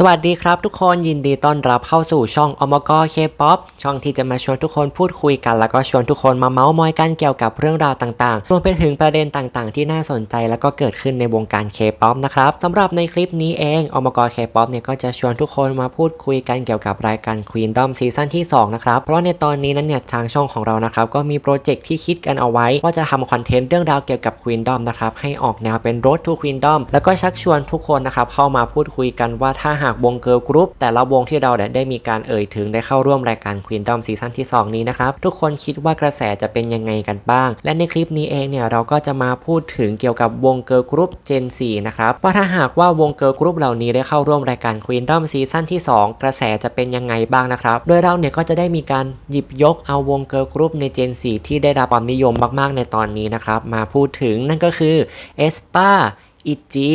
สวัสดีครับทุกคนยินดีต้อนรับเข้าสู่ช่องอมกเคป๊อปช่องที่จะมาชวนทุกคนพูดคุยกัน แล้วก็ชวนทุกคนมาเมาส์มอยกันเกี่ยวกับเรื่องราวต่างๆ รวมไปถึงประเด็นต่างๆ ที่น่าสนใจแล้วก็เกิดขึ้นในวงการเคป๊อปนะครับสำหรับในคลิปนี้เองอมกเคป๊อปเนี่ยก็จะชวนทุกคนมาพูดคุยกันเกี่ยวกับรายการ Queendom ซีซั่นที่2นะครับเพราะในตอนนี้นั้นเนี่ยทางช่องของเรานะครับก็มีโปรเจกต์ที่คิดกันเอาไว้ ว่าจะทำคอนเทนต์เรื่องราวเกี่ยวกับ Queendom นะครับให้ออกแนวเป็น Road to Queendom แล้วก็ชักชวนทุกคนนะครับเข้ามาพูดคุยกันว่าถ้าหากวงเกิร์ลกรุ๊ปแต่ละวงที่เราเนี่ยได้มีการเอ่ยถึงได้เข้าร่วมรายการ Queendom ซีซั่นที่ 2 นี้นะครับ ทุกคนคิดว่ากระแสจะเป็นยังไงกันบ้าง และในคลิปนี้เองเนี่ยเราก็จะมาพูดถึงเกี่ยวกับวงเกิร์ลกรุ๊ป Gen 4 นะครับ ว่าถ้าหากว่าวงเกิร์ลกรุ๊ปเหล่านี้ได้เข้าร่วมรายการ Queendom ซีซั่นที่ 2 กระแสจะเป็นยังไงบ้างนะครับ โดยเราเนี่ยก็จะได้มีการหยิบยกเอาวงเกิร์ลกรุ๊ปใน Gen 4 ที่ได้รับความนิยมมาก ๆ ในตอนนี้นะครับมาพูดถึงนั่นก็คือ e s p a ITZY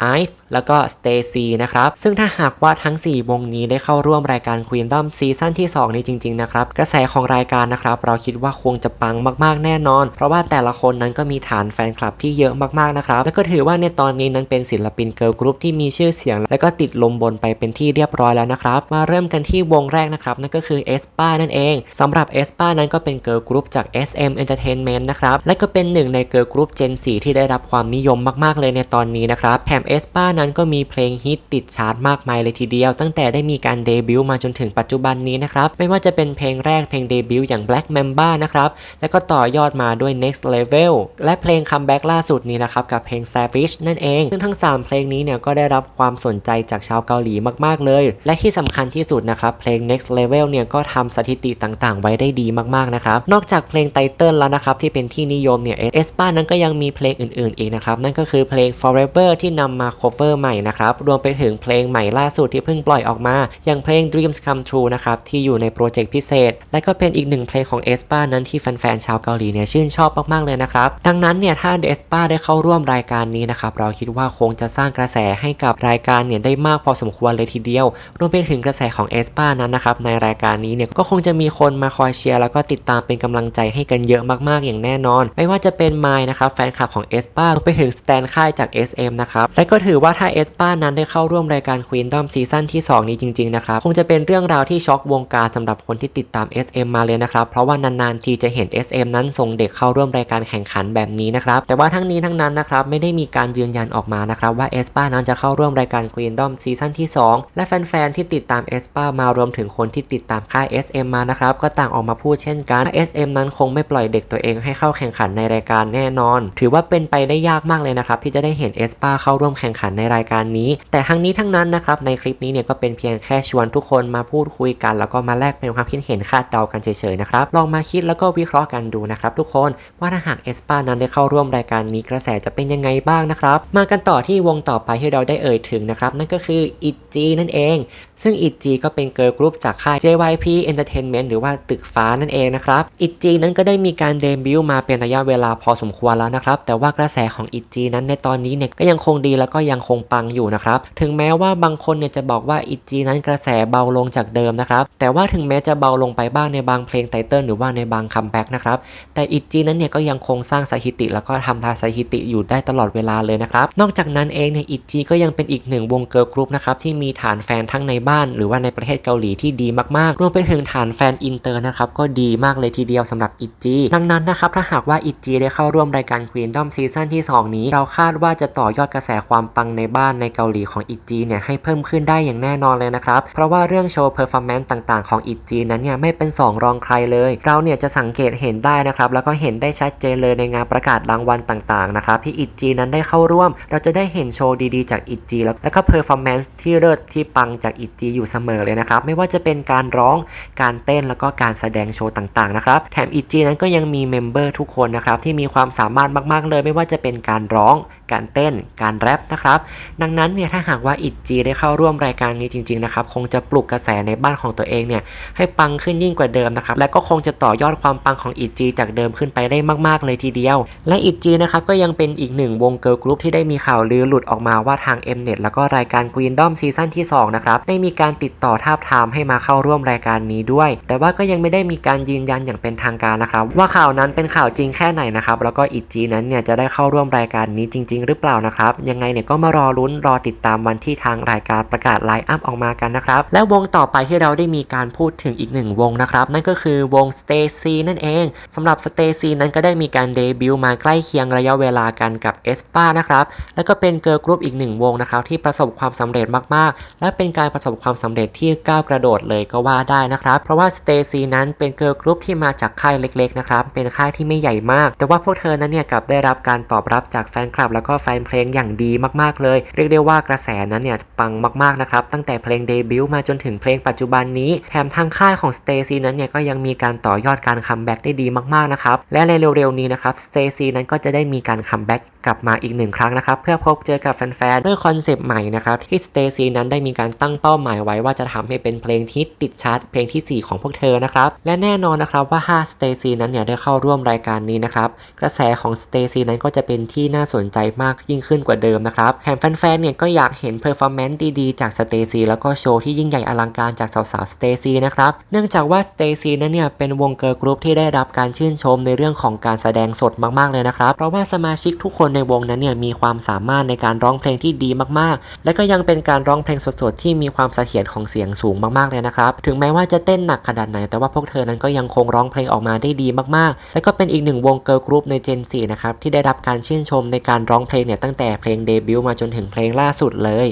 ไอฟ์แล้วก็สเตซีนะครับ ซึ่งถ้าหากว่าทั้ง 4 วงนี้ได้เข้าร่วมรายการ Queendom ซีซั่นที่ 2 นี้จริง ๆ นะครับ กระแสของรายการนะครับ เราคิดว่าคงจะปังมากๆ แน่นอน เพราะว่าแต่ละคนนั้นก็มีฐานแฟนคลับที่เยอะมากๆ นะครับ แล้วก็ถือว่าในตอนนี้นั้นเป็นศิลปินเกิร์ลกรุ๊ปที่มีชื่อเสียง และก็ติดลมบนไปเป็นที่เรียบร้อยแล้วนะครับ มาเริ่มกันที่วงแรกนะครับ นั่นก็คือ e s p a นั่นเองสำหรับ e s p a นั้นก็เป็นเกิร์ลกรุ๊ปจาก SM Entertainment นะครับ และก็เป็นหนึ่งในเกิร์ลกรุ๊ป Gen 4ที่ได้รับความนิยมมากๆ เลยในตอนนี้นะครับแถม e s p a นั้นก็มีเพลงฮิตติดชาร์ตมากมายเลยทีเดียว ตั้งแต่ได้มีการเดบิวต์มาจนถึงปัจจุบันนี้นะครับไม่ว่าจะเป็นเพลงแรกเพลงเดบิวต์อย่าง Black Mamba นะครับแล้วก็ต่อยอดมาด้วย Next Level และเพลงคัมแบ็กล่าสุดนี้นะครับกับเพลง Savage นั่นเอง ซึ่งทั้ง 3 เพลงนี้เนี่ยก็ได้รับความสนใจจากชาวเกาหลีมากๆเลย และที่สำคัญที่สุดนะครับเพลง Next Level เนี่ยก็ทำสถิติต่างๆ ไว้ได้ดีมากๆนะครับนอกจากเพลงไตเติลแล้วนะครับที่เป็นที่นิยมเนี่ยเอสปานั้นก็ยังมีเพลงอื่นๆอีกนะครับนั่นก็คือเพลง Forever ที่นำมา cover ใหม่นะครับ รวมไปถึงเพลงใหม่ล่าสุดที่เพิ่งปล่อยออกมา อย่างเพลง Dreams Come True นะครับ ที่อยู่ในโปรเจกต์พิเศษ และก็เป็นอีกหนึ่งเพลงของเอสปานั้นที่แฟนๆ ชาวเกาหลีเนี่ยชื่นชอบมาก ๆ เลยนะครับ ดังนั้นเนี่ยถ้าเอสปาได้เข้าร่วมรายการนี้นะครับ เราคิดว่าคงจะสร้างกระแสให้กับรายการเนี่ยได้มากพอสมควรเลยทีเดียว รวมไปถึงกระแสของเอสปานั้นนะครับในรายการนี้เนี่ยก็คงจะมีคนมาคอยเชียร์แล้วก็ติดตามเป็นกำลังใจให้กันเยอะมากๆอย่างแน่นอน ไม่ว่าจะเป็นไมล์นะครับแฟนคลับของเอสปารวมไปถึงสแตนค่ายจาก SM นะครับและก็ถือว่าถ้าเอสปานั้นได้เข้าร่วมรายการ Queendom ซีซั่นที่ 2 นี้จริง ๆ นะครับ คงจะเป็นเรื่องราวที่ช็อกวงการสำหรับคนที่ติดตาม SM มาเลยนะครับ เพราะว่านาน ๆ ทีจะเห็น SM นั้นส่งเด็กเข้าร่วมรายการแข่งขันแบบนี้นะครับ แต่ว่าทั้งนี้ทั้งนั้นนะครับ ไม่ได้มีการยืนยันออกมานะครับ ว่าเอสปานั้นจะเข้าร่วมรายการ Queendom ซีซั่นที่ 2 และแฟน ๆ ที่ติดตามเอสปามารวมถึงคนที่ติดตามค่าย SM มานะครับก็ต่างออกมาพูดเช่นกัน SM นั้นคงไม่ปล่อยเด็กตัวเองให้เข้าแข่งขันในรายการแน่นอน ถือว่าเป็นไปได้ยากมากเลยนะครับที่จะได้เห็นเอสปาเข้าร่วมแข่งขันในรายการนี้ แต่ทั้งนี้ทั้งนั้นนะครับในคลิปนี้เนี่ยก็เป็นเพียงแค่ชวนทุกคนมาพูดคุยกัน แล้วก็มาแลกเป็นความคิดเห็นคาดเดากันเฉยๆนะครับลองมาคิดแล้วก็วิเคราะห์กันดูนะครับทุกคนว่าถ้าหากเอสปานั้นได้เข้าร่วมรายการนี้กระแสจะเป็นยังไงบ้างนะครับมากันต่อที่วงต่อไปที่เราได้เอ่ยถึงนะครับนั่นก็คือ ITZY นั่นเอง ซึ่ง ITZY ก็เป็นเกิร์ลกรุ๊ปจากค่าย JYP Entertainment หรือว่าตึกฟ้านั่นเองนะครับ ITZY นั้นก็ได้มีการเดบิวต์มาเป็นระยะเวลาพอสมควรแล้วนะครับแต่ว่ากระแสของ ITZY นั้นในตอนนี้เนี่ยก็ยังคงดีแล้วก็ยังคงปังอยู่นะครับ ถึงแม้ว่าบางคนเนี่ยจะบอกว่า ITZY นั้นกระแสเบาลงจากเดิมนะครับ แต่ว่าถึงแม้จะเบาลงไปบ้างในบางเพลงไตเติลหรือว่าในบางคัมแบ็กนะครับ แต่ ITZY นั้นเนี่ยก็ยังคงสร้างสถิติ แล้วก็ทำลายสถิติอยู่ได้ตลอดเวลาเลยนะครับ นอกจากนั้นเองเนี่ย ITZY ก็ยังเป็นอีกหนึ่งวงเกิร์ลกรุ๊ปนะครับที่มีฐานแฟนทั้งในบ้าน หรือว่าในประเทศเกาหลีที่ดีมากๆ รวมไปถึงฐานแฟนอินเตอร์นะครับก็ดีมากเลยทีเดียวสำหรับ ITZY ดังนั้นนะครับถ้าหากว่า ITZY ได้เข้าร่วมรายการ Queendom ซีซั่นที่ 2 นี้ เราคาดว่าจะต่อยอดกระแสความความปังในบ้านในเกาหลีของ ITZY เนี่ยให้เพิ่มขึ้นได้อย่างแน่นอนเลยนะครับ เพราะว่าเรื่องโชว์เพอร์ฟอร์แมนซ์ต่างๆของ ITZY นั้นเนี่ยไม่เป็นสองรองใครเลย เราเนี่ยจะสังเกตเห็นได้นะครับ แล้วก็เห็นได้ชัดเจนเลยในงานประกาศรางวัลต่างๆนะครับที่ ITZY นั้นได้เข้าร่วม เราจะได้เห็นโชว์ดีๆจาก ITZY แล้วแล้วก็เพอร์ฟอร์แมนซ์ที่เลิศที่ปังจาก ITZY อยู่เสมอเลยนะครับ ไม่ว่าจะเป็นการร้องการเต้นแล้วก็การแสดงโชว์ต่างๆนะครับแถม ITZY นั้นก็ยังมีเมมเบอร์ทุกคนนะครับที่มีความสามารถมากๆเลย ไม่ว่าจะเป็นการร้อง การเต้น การแรปนะครับดังนั้นเนี่ยถ้าหากว่าอิจีได้เข้าร่วมรายการนี้จริงๆนะครับคงจะปลุกกระแสในบ้านของตัวเองเนี่ยให้ปังขึ้นยิ่งกว่าเดิมนะครับและก็คงจะต่อยอดความปังของอิจีจากเดิมขึ้นไปได้มากๆเลยทีเดียว และอิจีนะครับก็ยังเป็นอีกหนึ่งวงเกิร์ลกรุ๊ปที่ได้มีข่าวลือหลุดออกมาว่าทาง Mnet แล้วก็รายการ Queendom ซีซั่นที่2นะครับได้มีการติดต่อทาบทามให้มาเข้าร่วมรายการนี้ด้วย แต่ว่าก็ยังไม่ได้มีการยืนยันอย่างเป็นทางการนะครับ ว่าข่าวนั้นเป็นข่าวจริงแค่ไหนนะครับแล้วก็อิจีนั้นเนี่ยจะได้เข้าร่วมรายการนี้จริง ๆ หรือเปล่านะครับยังไงเนี่ยก็มารอลุ้นรอติดตามวันที่ทางรายการประกาศไลน์อัพออกมากันนะครับ และวงต่อไปที่เราได้มีการพูดถึงอีกหนึ่งวงนะครับ นั่นก็คือวง Stacy นั่นเองสำหรับ Stacy นั้นก็ได้มีการเดบิวต์มาใกล้เคียงระยะเวลากันกับ e s p a นะครับแล้วก็เป็นเกิร์ลกรุ๊ปอีกหนึ่งวงนะครับที่ประสบความสำเร็จมากๆ และเป็นการประสบความสำเร็จที่ก้าวกระโดดเลยก็ว่าได้นะครับ เพราะว่า Stacy นั้นเป็นเกิร์ลกรุ๊ปที่มาจากค่ายเล็กๆนะครับเป็นค่ายที่ไม่ใหญ่มาก แต่ว่าพวกเธอนั้นเนี่ยกลับได้รับการตอบรับจากแฟนคลับ แล้วก็แฟนเพลงอย่างดีมากๆเลย เรียกได้ว่ากระแสนั้นเนี่ยปังมากๆนะครับตั้งแต่เพลงเดบิวต์มาจนถึงเพลงปัจจุบันนี้ แถมทางค่ายของ Stacy นั้นเนี่ยก็ยังมีการต่อยอดการคัมแบ็กได้ดีมากๆนะครับและในเร็วๆนี้นะครับ Stacy นั้นก็จะได้มีการคัมแบ็กกลับมาอีกหนึ่งครั้งนะครับเพื่อพบเจอกับแฟนๆด้วยคอนเซปต์ใหม่นะครับที่ Stacy นั้นได้มีการตั้งเป้าหมายไว้ว่าจะทำให้เป็นเพลงที่ติดชาร์ตเพลงที่ 4 ของพวกเธอนะครับและแน่นอนนะครับว่าถ้า Stacy นั้นเนี่ยได้เข้าร่วมรายการนี้นะครับกระแสของ Stacy นั้นก็จะเป็นที่น่าสนใจมากยิ่งขึ้นกว่าเดิมนะครับแถมแฟนๆเนี่ยก็อยากเห็นเพอร์ฟอร์แมนซ์ดีๆจาก Stacy แล้วก็โชว์ที่ยิ่งใหญ่อลังการจากสาวๆ Stacy นะครับเนื่องจากว่า Stacy นั้นเนี่ยเป็นวงเกิร์ลกรุ๊ปที่ได้รับการชื่นชมในเรื่องของการแสดงสดมากๆเลยนะครับ เพราะว่าสมาชิกทุกคนในวงนั้นเนี่ยมีความสามารถในการร้องเพลงที่ดีมากๆ และก็ยังเป็นการร้องเพลงสดๆที่มีความเสถียรของเสียงสูงมากๆเลยนะครับถึงแม้ว่าจะเต้นหนักขนาดไหน แต่ว่าพวกเธอนั้นก็ยังคงร้องเพลงออกมาได้ดีมากๆ และก็เป็นอีกหนึ่งวงเกิร์ลกรุ๊ปในเจน4นะครับที่ได้รับการชื่นชมในการร้องเพลงเนี่ยตั้งแต่เพลงเดบิวต์มาจนถึงเพลงล่าสุดเลย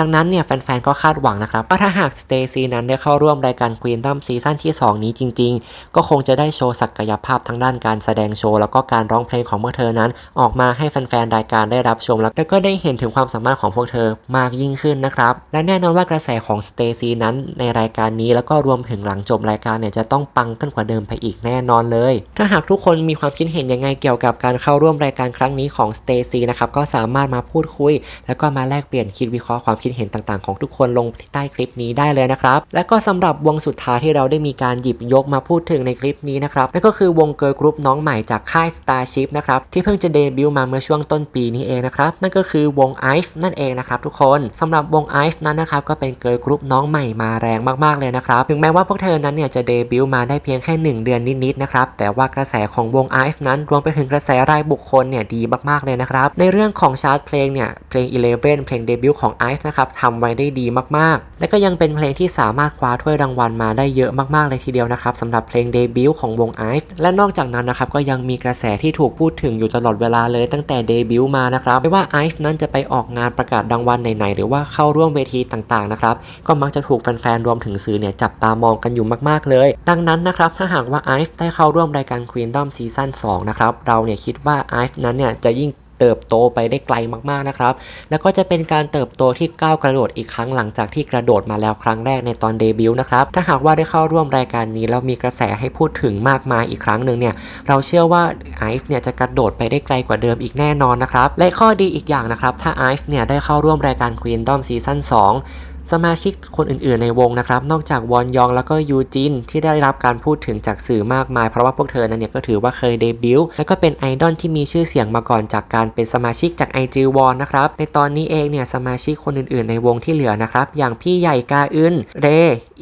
ดังนั้นเนี่ยแฟนๆก็คาดหวังนะครับว่าถ้าหาก Stacy นั้นได้เข้าร่วมรายการ Queendom ซีซั่นที่ 2 นี้จริง ๆ ก็คงจะได้โชว์ศักยภาพทั้งด้านการแสดงโชว์ แล้วก็การร้องเพลงของพวกเธอนั้น ออกมาให้แฟนๆรายการได้รับชมแล้วก็ได้เห็นถึงความสามารถของพวกเธอมากยิ่งขึ้นนะครับและแน่นอนว่ากระแสของ Stacy นั้นในรายการนี้แล้วก็รวมถึงหลังจบรายการเนี่ยจะต้องปังขึ้นกว่าเดิมไปอีกแน่นอนเลย ถ้าหากทุกคนมีความคิดเห็นยังไงเกี่ยวกับการเข้าร่วมรายการครั้งนี้ของ Stacy นะครับก็สามารถมาพูดคุย แล้วก็มาแลกเปลี่ยนคิดวิเคราะห์ความคิดเห็นต่างๆ ของทุกคนลงที่ใต้คลิปนี้ได้เลยนะครับ และก็สำหรับวงสุดท้ายที่เราได้มีการหยิบยกมาพูดถึงในคลิปนี้นะครับนั่นก็คือวงเกิร์ลกรุ๊ปน้องใหม่จากค่าย Starship นะครับที่เพิ่งจะเดบิวต์มาเมื่อช่วงต้นปีนี้เองนะครับนั่นก็คือวง IVE นั่นเองนะครับทุกคนสำหรับวง IVE นั้นนะครับก็เป็นเกิร์ลกรุ๊ปน้องใหม่มาแรงมากๆเลยนะครับถึงแม้ว่าพวกเธอนั้นเนี่ยจะเดบิวต์มาได้เพียงแค่ 1 เดือนนิดๆนะครับแต่ว่ากระแสของวง IVE นั้นรวมไปถึงกระแสรายบุคคลเนี่ยดีมากๆเลยนะครับในเรื่องของชาร์ตเพลงเนี่ยเพลง 11 เพลงเดบิวต์ของ IVE นะครับทำไว้ได้ดีมากๆ และก็ยังเป็นเพลงที่สามารถคว้าถ้วยรางวัลมาได้เยอะมากๆเลยทีเดียวนะครับสำหรับเพลงเดบิวต์ของวง IVE และนอกจากนั้นนะครับก็ยังมีกระแสที่ถูกพูดถึงอยู่ตลอดเวลาเลยตั้งแต่เดบิวต์มานะครับไม่ว่า IVE นั้นจะไปออกงานประกาศรางวัลไหนๆหรือว่าเข้าร่วมเวทีต่างๆนะครับก็มักจะถูกแฟนๆรวมถึงสื่อเนี่ยจับตามองกันอยู่มากๆเลย ดังนั้นนะครับถ้าหากว่า IVE ได้เข้าร่วมรายการ Queendom ซีซั่น2นะครับเราเนี่ยคิดว่า IVE นั้นเนี่ยจะยิ่ง เติบโตไปได้ไกลมากๆนะครับ แล้วก็จะเป็นการเติบโตที่ก้าวกระโดดอีกครั้งหลังจากที่กระโดดมาแล้วครั้งแรกในตอนเดบิวต์นะครับ ถ้าหากว่าได้เข้าร่วมรายการนี้แล้วมีกระแสให้พูดถึงมากมายอีกครั้งหนึ่งเนี่ย เราเชื่อว่าไอซ์เนี่ยจะกระโดดไปได้ไกลกว่าเดิมอีกแน่นอนนะครับ และข้อดีอีกอย่างนะครับ ถ้าไอซ์เนี่ยได้เข้าร่วมรายการ Queendom ซีซั่น2 สมาชิกคนอื่นๆในวงนะครับ นอกจากวอนยองแล้วก็ยูจินที่ได้รับการพูดถึงจากสื่อมากมาย เพราะว่าพวกเธอนั้นเนี่ยก็ถือว่าเคยเดบิวต์และก็เป็นไอดอลที่มีชื่อเสียงมาก่อนจากการเป็นสมาชิกจากไอจีวอนนะครับ ในตอนนี้เองเนี่ยสมาชิกคนอื่นๆในวงที่เหลือนะครับ อย่างพี่ใหญ่กาอึนเร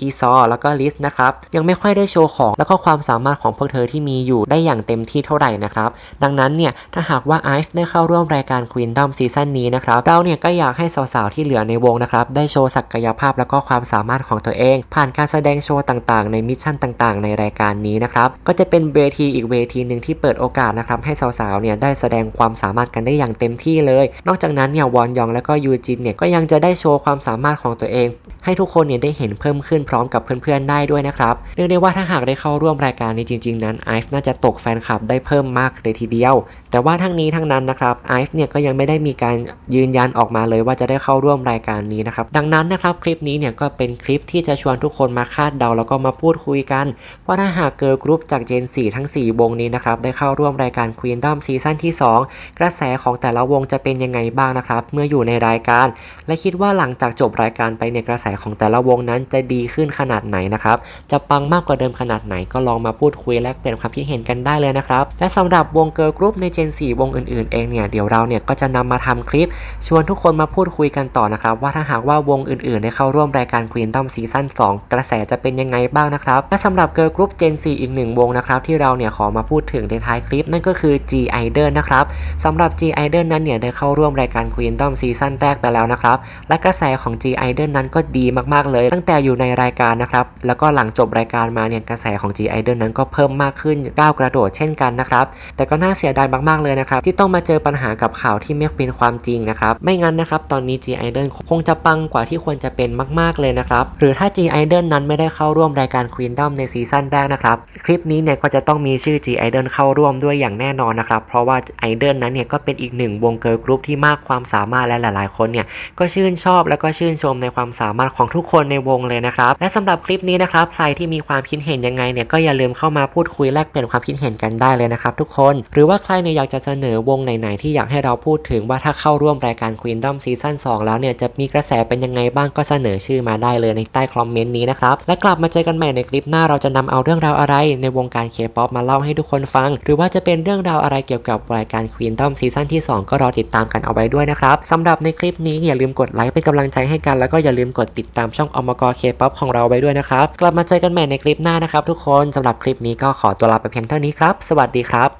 อีซอ แล้วก็ลิสนะครับ ยังไม่ค่อยได้โชว์ของ แล้วก็ความสามารถของพวกเธอที่มีอยู่ได้อย่างเต็มที่เท่าไหร่นะครับ ดังนั้นเนี่ยถ้าหากว่าไอซ์ได้เข้าร่วมรายการ Queendom ซีซั่นนี้นะครับเราเนี่ยก็อยากให้สาวๆที่เหลือในวงนะครับได้โชว์ศักยภาพแล้วก็ความสามารถของตัวเอง ผ่านการแสดงโชว์ต่างๆ ในมิชชั่นต่างๆ ในรายการนี้นะครับ ก็จะเป็นเวทีอีกเวทีหนึ่งที่เปิดโอกาสนะครับให้สาวๆ เนี่ยได้แสดงความสามารถกันได้อย่างเต็มที่เลย นอกจากนั้นเนี่ยวอนยองและก็ยูจินเนี่ยก็ยังจะได้โชว์ความสามารถของตัวเอง ให้ทุกคนเนี่ยได้เห็นเพิ่มขึ้นพร้อมกับเพื่อนๆ ได้ด้วยนะครับเรียกได้ว่าถ้าหากได้เข้าร่วมรายการนี้จริง ๆ นั้นไอฟ์น่าจะตกแฟนคลับได้เพิ่มมากเลยทีเดียว แต่ว่าทั้งนี้ทั้งนั้นนะครับไอฟ์เนี่ยก็ยังไม่ได้มีการยืนยันออกมาเลยว่าจะได้เข้าร่วมรายการนี้นะครับดังนั้นนะครับคลิปนี้เนี่ยก็เป็นคลิปที่จะชวนทุกคนมาคาดเดาแล้วก็มาพูดคุยกัน ว่าถ้าหากเกิร์ลกรุ๊ปจากเจน 4 ทั้ง 4 วงนี้นะครับ ได้เข้าร่วมรายการ Queendom ซีซั่นที่ 2 กระแสของแต่ละวงจะเป็นยังไงบ้างนะครับ เมื่ออยู่ในรายการ และคิดว่าหลังจากจบรายการไปเนี่ยกระแสของแต่ละวงนั้นจะดีขึ้นขนาดไหนนะครับจะปังมากกว่าเดิมขนาดไหนก็ลองมาพูดคุยแลกเปลี่ยนความคิดเห็นกันได้เลยนะครับและสำหรับวงเกิร์ลกรุ๊ปในเจน 4 วงอื่นๆเองเนี่ยเดี๋ยวเราเนี่ยก็จะนำมาทำคลิป ชวนทุกคนมาพูดคุยกันต่อนะครับว่าถ้าหากว่าวงอื่นอื่นได้เข้าร่วมรายการ Queendom ซีซั่น2กระแสจะเป็นยังไงบ้างนะครับ และสำหรับเกิร์ลกรุ๊ป Gen 4 อีกหนึ่งวงนะครับที่เราเนี่ยขอมาพูดถึงในท้ายคลิปนั่นก็คือ G Idol นะครับสำหรับ G Idol นั้นเนี่ยได้เข้าร่วมรายการ Queendom ซีซั่นแรกไปแล้วนะครับและกระแสของ G Idol นั้นก็ดีมากๆเลย ตั้งแต่อยู่ในรายการนะครับแล้วก็หลังจบรายการมาเนี่ยกระแสของ G Idol นั้นก็เพิ่มมากขึ้นก้าวกระโดดเช่นกันนะครับแต่ก็น่าเสียดายมากๆเลยนะครับที่ต้องมาเจอปัญหากับข่าวที่ไม่เป็นความจริงนะครับไม่งั้นนะครับตอนนี้ G Idol คงจะปังกว่าที่ควรจะเป็นมาก ๆ เลยนะครับ หรือถ้า G Idol นั้นไม่ได้เข้าร่วมรายการ Queendom ในซีซั่นแรกนะครับ คลิปนี้เนี่ยก็จะต้องมีชื่อ G Idol เข้าร่วมด้วยอย่างแน่นอนนะครับ เพราะว่า Idol นั้นเนี่ยก็เป็นอีกหนึ่งวงเกิร์ลกรุ๊ปที่มากความสามารถและหลาย ๆ คนเนี่ยก็ชื่นชอบแล้วก็ชื่นชมในความสามารถของทุกคนในวงเลยนะครับ และสำหรับคลิปนี้นะครับใครที่มีความคิดเห็นยังไงเนี่ยก็อย่าลืมเข้ามาพูดคุยแลกเปลี่ยนความคิดเห็นกันได้เลยนะครับทุกคน หรือว่าใครเนี่ยอยากจะเสนอวงไหนๆที่อยากให้เราพูดถึงว่าถ้าเข้าร่วมรายการ Queendom ซีซั่น2แล้วเนี่ยจะมีกระแสเป็นยังไงบ้างก็เสนอชื่อมาได้เลยในใต้คอมเมนต์นี้นะครับ และกลับมาเจอกันใหม่ในคลิปหน้าเราจะนำเอาเรื่องราวอะไร ในวงการ K-POP มาเล่าให้ทุกคนฟัง หรือว่าจะเป็นเรื่องราวอะไรเกี่ยวกับรายการ Queendom ซีซั่นที่ 2 ก็รอติดตามกันเอาไว้ด้วยนะครับสำหรับในคลิปนี้อย่าลืมกดไลค์เป็นกำลังใจให้กันแล้วก็อย่าลืมกดติดตามช่องอมกร K-POP ของเราไว้ด้วยนะครับ กลับมาเจอกันใหม่ในคลิปหน้านะครับทุกคนสำหรับคลิปนี้ก็ขอตัวลาไปเพียงเท่านี้ครับ สวัสดีครับ